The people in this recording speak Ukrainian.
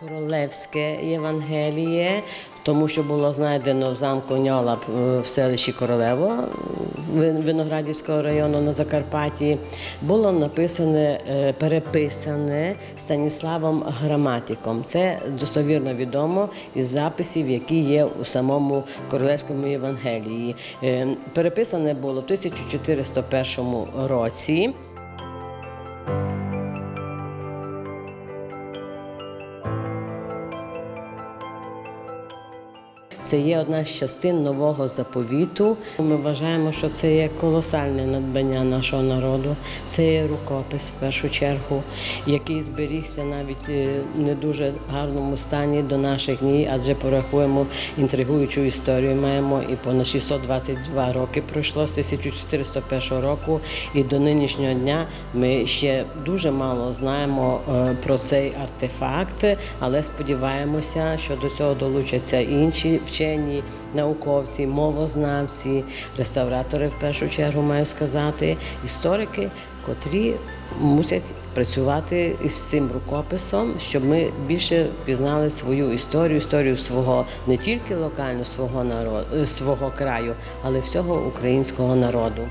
Королевське Євангеліє, тому що було знайдено в замку Ньолаб е, в селищі Королево Виноградівського району на Закарпатті, було написане, е, переписане Станіславом Граматиком. Це достовірно відомо із записів, які є у самому Королевському Євангелії. Е, Переписане було в 1401 році. Це є одна з частин нового заповіту. Ми вважаємо, що це є колосальне надбання нашого народу. Це є рукопис в першу чергу, який зберігся навіть е, не дуже гарному стані до наших днів, адже порахуємо інтригуючу історію. Маємо і понад 622 роки пройшло з 1401 року, і до нинішнього дня ми ще дуже мало знаємо е, про цей артефакт, але сподіваємося, що до цього долучаться інші вчені, науковці, мовознавці, реставратори в першу чергу маю сказати, історики, котрі мусять працювати із цим рукописом, щоб ми більше пізнали свою історію, історію свого не тільки локально свого народу, свого краю, але всього українського народу.